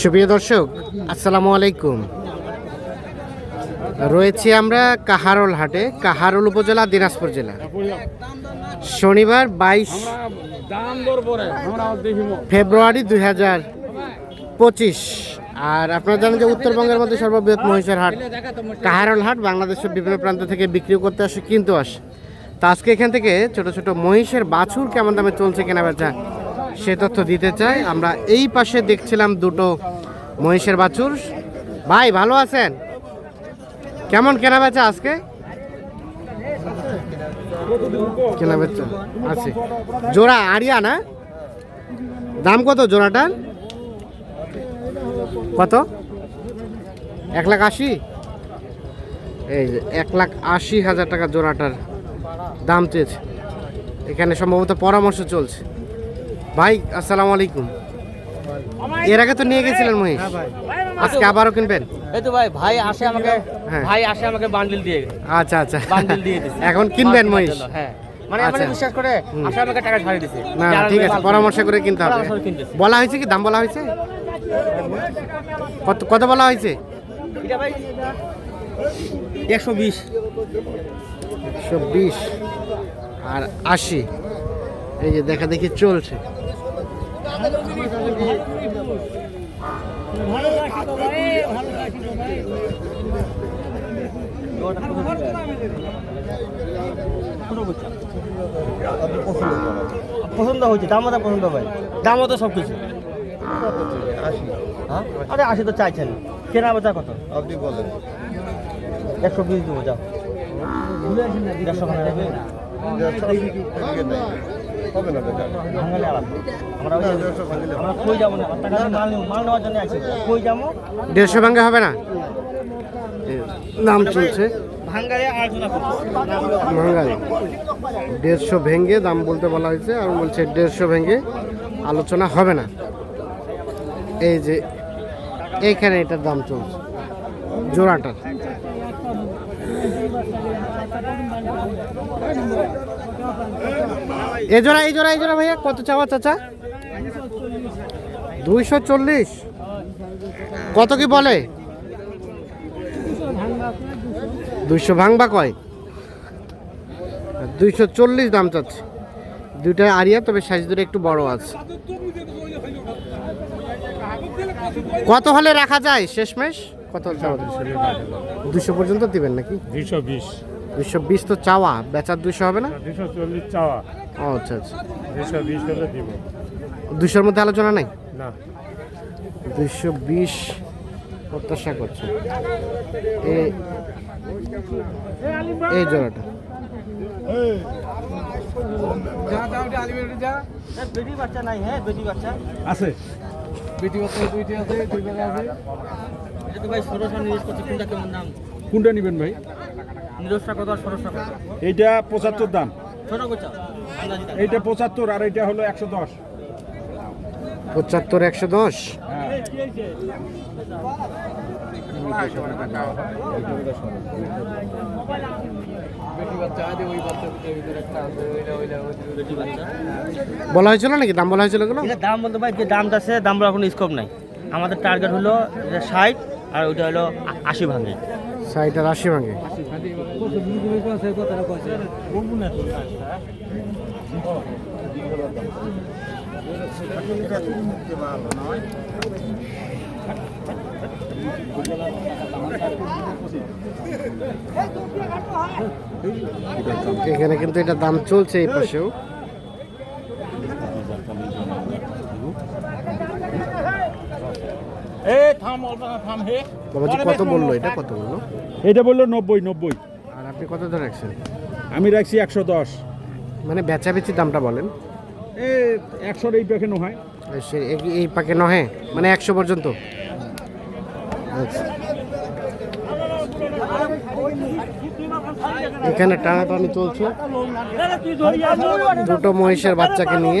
সুপ্রিয় দর্শক, আসসালামু আলাইকুম। রয়েছি আমরা কাহারোল হাটে, কাহারোল উপজেলা, দিনাজপুর জেলা। শনিবার বাইশ ফেব্রুয়ারি দুই হাজার পঁচিশ। আর আপনারা জানেন যে উত্তরবঙ্গের মধ্যে সর্ববৃহৎ মহিষের হাট কাহারোল হাট, বাংলাদেশের বিভিন্ন প্রান্ত থেকে বিক্রি করতে আসে কিনতে আসে। তা আজকে এখান থেকে ছোট ছোট মহিষের বাছুর কেমন দামে চলছে কেনা বেচা সে তথ্য দিতে চাই। আমরা এই পাশে দেখছিলাম দুটো মহিষের বাছুর। ভাই, ভালো আছেন? কেমন কেনা বেচা আজকে? কেনা বেচা আছে। জোড়া আড়িয়া না? দাম কত জোড়াটার? কত? এক লাখ আশি? এই যে এক লাখ আশি হাজার টাকা জোড়াটার দাম চেয়েছে। এখানে সম্ভবত পরামর্শ চলছে। ভাই আসসালামু আলাইকুম। এর আগে তো নিয়ে গেছিলেন মহিষ। আজকে আবারও কিনবেন? এই তো ভাই ভাই আসে আমাকে হ্যাঁ। ভাই আসে আমাকে বান্ডিল দিয়ে আচ্ছা আচ্ছা। বান্ডিল দিয়ে দিছে। এখন কিনবেন মহিষ? হ্যাঁ। মানে আচ্ছা। মানে বিশ্বাস করে আসে আমাকে টাকা ছাড়িয়ে দিছে। না ঠিক আছে পরামর্শ করে কিনতে হবে। বলা হয়েছে কি? দাম বলা হয়েছে? কত কত বলা হয়েছে? এটা ভাই একশো বিশ। একশো বিশ আর আশি। এই যে দেখা দেখি চলছে। পছন্দ হয়েছে দামও তো পছন্দ ভাই। দামও তো সব কিছু হ্যাঁ? আরে আশি তো চাইছেন। কেনা বেচা কত? আপনি বলেন। একশো বিশ দেবো যাও। দেড়শো দেড়শো ভাঙিয়ে হবে না বেকার ভাঙালে আলাদা আমরা ওই যে- দেড়শো ভাঙিলে আমরা কই যাব না? আপনার কাছে মাল মাল নেওয়ার জন্য আছি। কই যাব? দেড়শো ভাঙ্গে হবে না? এই দাম চলছে ভাঙ্গালি দেড়শো ভেঙ্গে দাম বলতে বলা হয়েছে আর বলছে দেড়শো ভেঙ্গে আলোচনা হবে না। এই যে এইখানে এটার দাম চলছে। জোড়াটার। এ জোড়া, এই ভাইয়া, কত চাওয়া চাচা? দুইশো চল্লিশ। কত কি বলে? দুইশো ভাঙবা কয়? দুইশো চল্লিশ দাম চাচ্ছে। দুইটা আরিয়া, তবে সাইজ দুটো একটু বড় আছে। কত হলে রাখা যায়? শেষমেশ? কত হলে দুশো পর্যন্ত দিবেন নাকি? দুইশো বিশ। দুশো বিশ তো চাওয়া বেচার দুশো হবে না? দুইশো চল্লিশ চাওয়া। ও আচ্ছা আচ্ছা। দুইশো বিশ হলে দিব। দুশোর মধ্যে আলোচনা নাই? না। দুশো বিশ প্রত্যাশা করছে। এ- এই জোড়াটা। বেটি বাচ্চা নাই হ্যাঁ বেটি বাচ্চা আছে ভাই ষোলোশো করছে কোনটা কেমন দাম? কোনটা নেবেন ভাই? নিরোজটা কত আর ষোলোশো কত? এইটা পঁচাত্তর দাম। ছোট কোচা। এইটা পঁচাত্তর আর এইটা হলো একশো দশ। পঁচাত্তর একশো দশ? বলা হয়েছিল নাকি? দাম বলা হয়েছিল দাম বলতে ভাই যে দামটা আছে দাম বলার কোনো স্কোপ নাই। আমাদের টার্গেট হলো ষাট আর ওইটা হলো আশি ভাঙে। ষাট আর আশি ভাঙে। এখানে কিন্তু এটা দাম চলছে এই পাশেও এ থাম অল্প থাম হে বাবাজি কত বলল এটা? কত বলল? এটা বলল নব্বই নব্বই। আর আপনি কত ধরে রাখছেন? আমি রাখছি একশো দশ। মানে বেচা বেচি দামটা বলেন। এ একশোর এই প্যাকেট হয় এই এই নহে মানে একশো পর্যন্ত। এখানে টানাটানি চলছে। দুটো মহিষের বাচ্চাকে নিয়ে।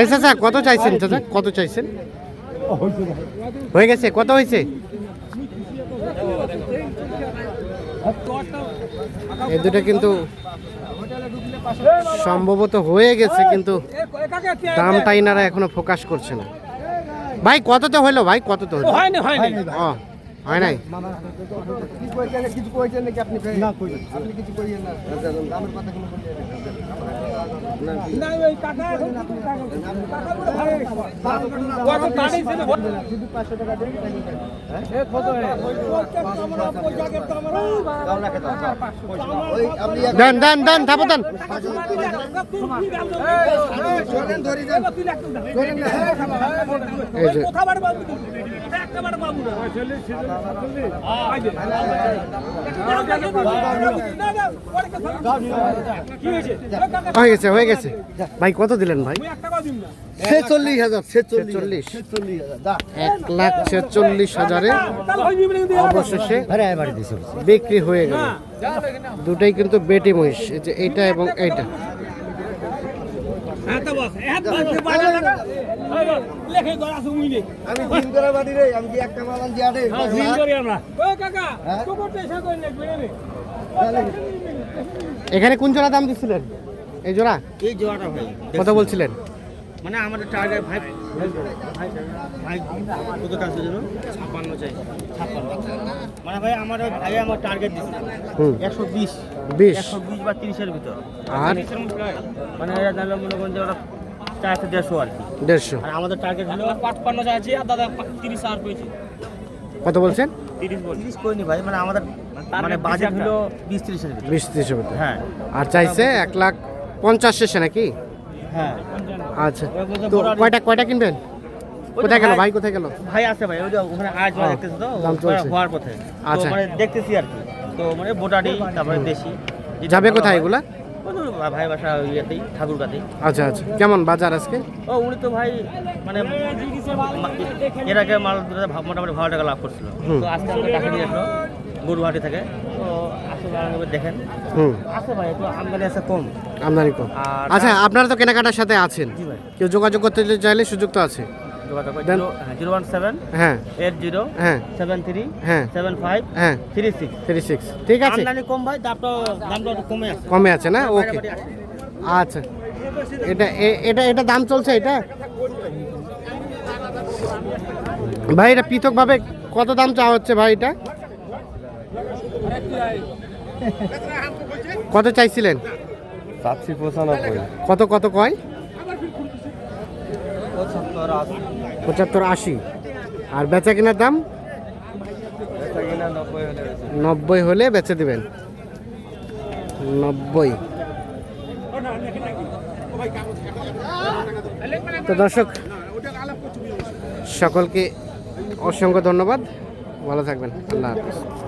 এই চাচা কত চাইছেন চাচা? কত চাইছেন? হয়ে গেছে কত হয়েছে? এই দুটো কিন্তু সম্ভবত হয়ে গেছে কিন্তু দামটা ইনারা এখনও ফোকাস করছে না। ভাই কততে হইল ভাই? কততে হইল? হয়নি হয়নি। হয় নাই? দেন দেন দেন থাপো দেন। এই যে হয়ে গেছে হয়ে গেছে। ভাই কত দিলেন ভাই? ছেচল্লিশ হাজার ছেচল্লিশ এক লাখ ছেচল্লিশ হাজারে অবশেষে বিক্রি হয়ে গেল। দুটাই কিন্তু বেটি মহিষ এই যে এইটা এবং এইটা। আমি দিন করে বাড়ি রে আমি কি একটা মালান দিয়া রে এখানে কোন জোড়া দাম দিচ্ছিলেন এই জোড়া? এই জোড়াটা ভাই কত বলছিলেন? মানে আমাদের টার্গেট ভাই ভাই ভাই কত টাকা ছিল ছাপ্পান্ন চাই ছাপ্পান্ন। মানে ভাই আমার ভাই আমার টার্গেট দিচ্ছে একশো বিশ। বিশ? একশো বিশ বা তিরিশের ভিতর। আর? মানে মনে করেন যে ওরা চারশো দেড়শো আর কি। দেড়শো। আর আমাদের টার্গেট হলো পাঁচপান্ন চাইছি আর দাদা তিরিশ আর পেয়েছি। কত বলছেন? তিরিশ তিরিশ করিনি ভাই মানে আমাদের মানে বাজেট হলো বিশ তিরিশের ভিতর। বিশ ত্রিশের মধ্যে হ্যাঁ। আর চাইছে এক লাখ পঞ্চাশ শেষে নাকি? হ্যাঁ। আচ্ছা। তো কয়টা কয়টা কিনবেন? কোথায় গেল ভাই কোথায় গেল? ভাই আছে ভাই ওই যে ওখানে আজ দেখতেছে তো? হওয়ার পথে। আচ্ছা। মানে দেখতেছি আর কি। তো মানে বোটাডি তারপরে দেশি। যাবে কোথায় এগুলা? ভাই বাসা ইয়েতেই ঠাকুরগাতেই। আচ্ছা আচ্ছা। কেমন বাজার আজকে? ও উনি তো ভাই মানে এর আগে মাল ভা- মোটামুটি ভালো টাকা লাভ করছিল। তো আজকে আমাকে টাকা নিয়ে আসলো গরুহাটি থেকে। তো আসলে দেখেন। হুম। আছে ভাই একটু আমদানি আছে কম। আমদানি কম। আচ্ছা আপনারা তো কেনাকাটার সাথে আছেন। কেউ যোগাযোগ করতে চাইলে সুযোগ তো আছে। যোগাযোগ দেন। জিরো জিরো ওয়ান সেভেন হ্যাঁ। এইট জিরো হ্যাঁ। সেভেন থ্রি হ্যাঁ। সেভেন ফাইভ হ্যাঁ। Three six. Three six. ঠিক আছে। আমদানি কম ভাই দামটা দামটা কমে আছে। কমে আছে না? ওকে আচ্ছা। এটা এ- এটা এটা দাম চলছে এটা? ভাই এটা পৃথকভাবে কত দাম চাওয়া হচ্ছে ভাই এটা? কত চাইছিলেন? কত কত কয়? পঁচাত্তর আশি। আর বেচা কেনার দাম? নব্বই হলে বেচে দেবেন। নব্বই। তো দর্শক, সকলকে অসংখ্য ধন্যবাদ। ভালো থাকবেন। আল্লাহ হাফিজ।